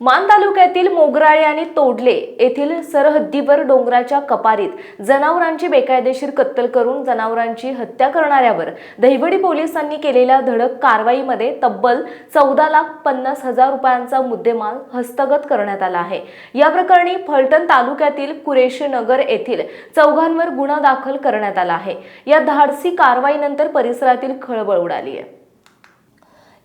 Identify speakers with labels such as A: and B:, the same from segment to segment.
A: मान तालुक्यातील मोगराळे आणि तोडले येथील सरहद्दीवर डोंगराच्या कपारीत जनावरांची बेकायदेशीर कत्तल करून जनावरांची हत्या करणाऱ्यावर दहिवडी पोलिसांनी केलेल्या धडक कारवाईमध्ये तब्बल चौदा लाख पन्नास हजार रुपयांचा मुद्देमाल हस्तगत करण्यात आला आहे. या प्रकरणी फलटण तालुक्यातील कुरेशी नगर येथील चौघांवर गुन्हा दाखल करण्यात आला आहे. या धाडसी कारवाईनंतर परिसरातील खळबळ उडाली आहे.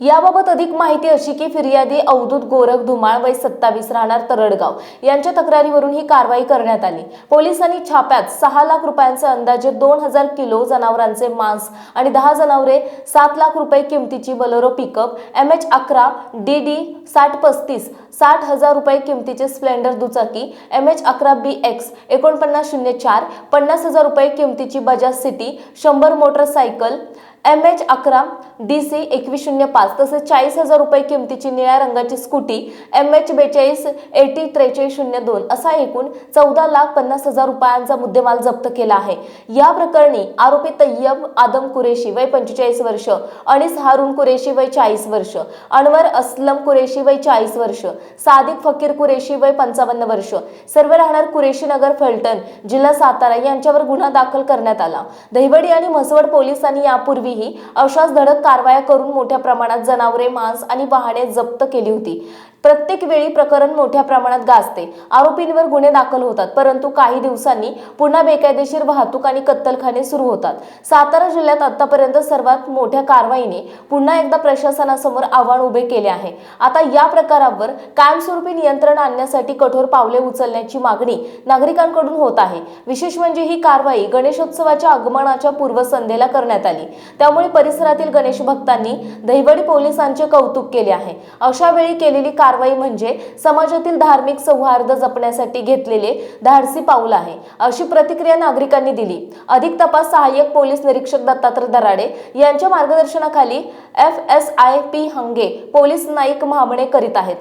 A: याबाबत अधिक माहिती अशी की फिर्यादी अवधूत गोरख धुमाळ वय सत्तावीस राहणार तरडगाव. यांच्या तक्रारीवरून ही कारवाई करण्यात आली. पोलिसांनी छाप्यात सहा लाख रुपयांचे अंदाजे दोन हजार किलो जनावरांचे मांस आणि दहा जनावरे सात लाख रुपये किमतीची बलोरो पिकअप एम एच अकरा डी डी साठ पस्तीस साठ हजार रुपये किमतीचे स्प्लेंडर दुचाकी एम एच अकरा बी एक्स एकोणपन्नास शून्य चार पन्नास हजार रुपये किमतीची बजाज सिटी शंभर मोटरसायकल एम एच अकरा डी सी एकवीस शून्य पाच तसेच चाळीस हजार रुपये किमतीची निळ्या रंगाची स्कूटी एम एच बेचाळीस एटी त्रेचाळीस शून्य दोन असा एकूण चौदा लाख पन्नास हजार रुपयांचा मुद्देमाल जप्त केला आहे. या प्रकरणी आरोपी तय्यब आदम कुरेशी वय पंचेचाळीस वर्ष अनिस हारून कुरेशी वय चाळीस वर्ष अनवर असलम कुरेशी वय चाळीस वर्ष सादिक फकीर कुरेशी वय पंचावन्न वर्ष सर्व राहणार कुरेशी नगर फलटण जिल्हा सातारा यांच्यावर गुन्हा दाखल करण्यात आला. दहिवडी आणि म्हसवड पोलिसांनी यापूर्वी यापूर्वीही अशाच धडक कारवाया करून मोठ्या प्रमाणात जनावरे मांस आणि वाहने जप्त केली होती. प्रत्येक वेळी प्रकरण मोठ्या प्रमाणात गाजते. आरोपींवर गुन्हे दाखल होतात परंतु काही दिवसांनी पुन्हा बेकायदेशीर वाहतूक आणि कत्तलखाने सुरू होतात. सातारा जिल्ह्यात आतापर्यंत सर्वात मोठ्या कारवाईने पुन्हा एकदा प्रशासनासमोर आव्हान उभे केले आहे. आता या प्रकारावर कायमस्वरूपी नियंत्रण आणण्यासाठी कठोर पावले उचलण्याची मागणी नागरिकांकडून होत आहे. विशेष म्हणजे ही कारवाई गणेशोत्सवाच्या आगमनाच्या पूर्वसंध्येला करण्यात आली. त्यामुळे परिसरातील गणेश भक्तांनी दहिवडी पोलिसांचे कौतुक केले आहे. अशा वेळी केलेली कारवाई म्हणजे समाजातील धार्मिक सौहार्द जपण्यासाठी घेतलेले धाडसी पाऊल आहे अशी प्रतिक्रिया नागरिकांनी दिली. अधिक तपास सहाय्यक पोलीस निरीक्षक दत्तात्रय दराडे यांच्या मार्गदर्शनाखाली F S I P Hange police Naik Mahamane करीत आहेत.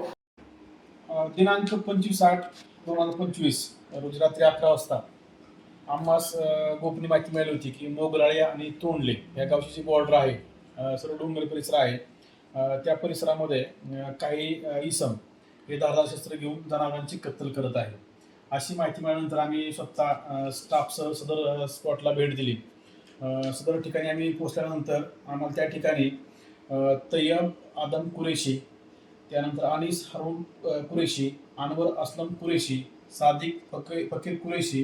B: दिनांक पंचवीस आठ दोन हजार पंचवीस रोजी रात्री अकरा वाजता आम्हास गोपनीय माहिती मिळाली होती की मोगराळे आणि तोंडले या गावची जी बॉर्डर आहे सर्व डोंगर परिसर आहे त्या परिसरामध्ये काही इसम हे धारदार शस्त्र घेऊन जनावरांची कत्तल करत आहे. अशी माहिती मिळाल्यानंतर आम्ही स्वतः स्टाफसह सदर स्पॉटला भेट दिली. सदर ठिकाणी आम्ही पोहोचल्यानंतर आम्हाला त्या ठिकाणी तय्यब आदम कुरेशी त्यानंतर अनिस हरून कुरेशी अनवर असलम कुरेशी सादिक फके फकीर कुरेशी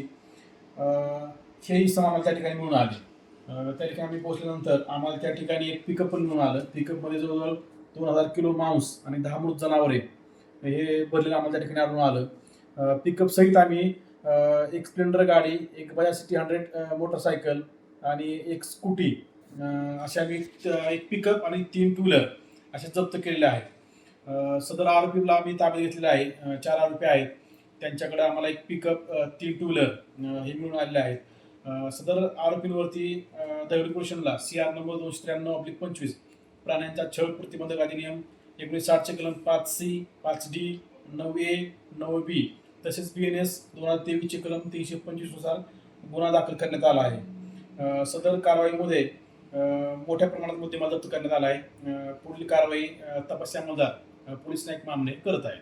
B: हे इसम आम्हाला त्या ठिकाणी मिळून आले. त्या ठिकाणी आम्ही पोहोचल्यानंतर आम्हाला त्या ठिकाणी एक पिकअप पण मिळून आलं. पिकअपमध्ये जवळजवळ दोन हजार किलो मांस आणि दहा मृत जनावरे हे भरलेलं आम्हाला त्या ठिकाणी आढळून आलं. पिकअप सहित आम्ही एक स्प्लेंडर गाडी एक बजाज सिटी हंड्रेड मोटरसायकल आणि एक स्कूटी अशा आम्ही एक पिकअप आणि तीन टू व्हीलर अशा जप्त केलेल्या आहेत. सदर आरोपीला आम्ही ताब्यात घेतलेले आहे. चार आरोपी आहेत. त्यांच्याकडे आम्हाला एक पिकअप तीन टू व्हीलर हे मिळून आलेले आहेत. सदर आरोपींवरती अ, दगडी सी आर नंबर दोनशे त्र्याण्णव अब्लिक पंचवीस प्राण्यांचा छळ प्रतिबंधक अधिनियम एकोणीस साठचे कलम पाच सी पाच डी नऊ ए नऊ बी तसेच बी एन एस दोन हजार तेवीसचे कलम तीनशे पंचवीसनुसार गुन्हा दाखल करण्यात आला आहे. सदर कारवाईमध्ये मोठ्या प्रमाणात मुद्देमाल जप्त करण्यात आला आहे. पुढील कारवाई अ, पोलीस नाईक मामने करत आहेत.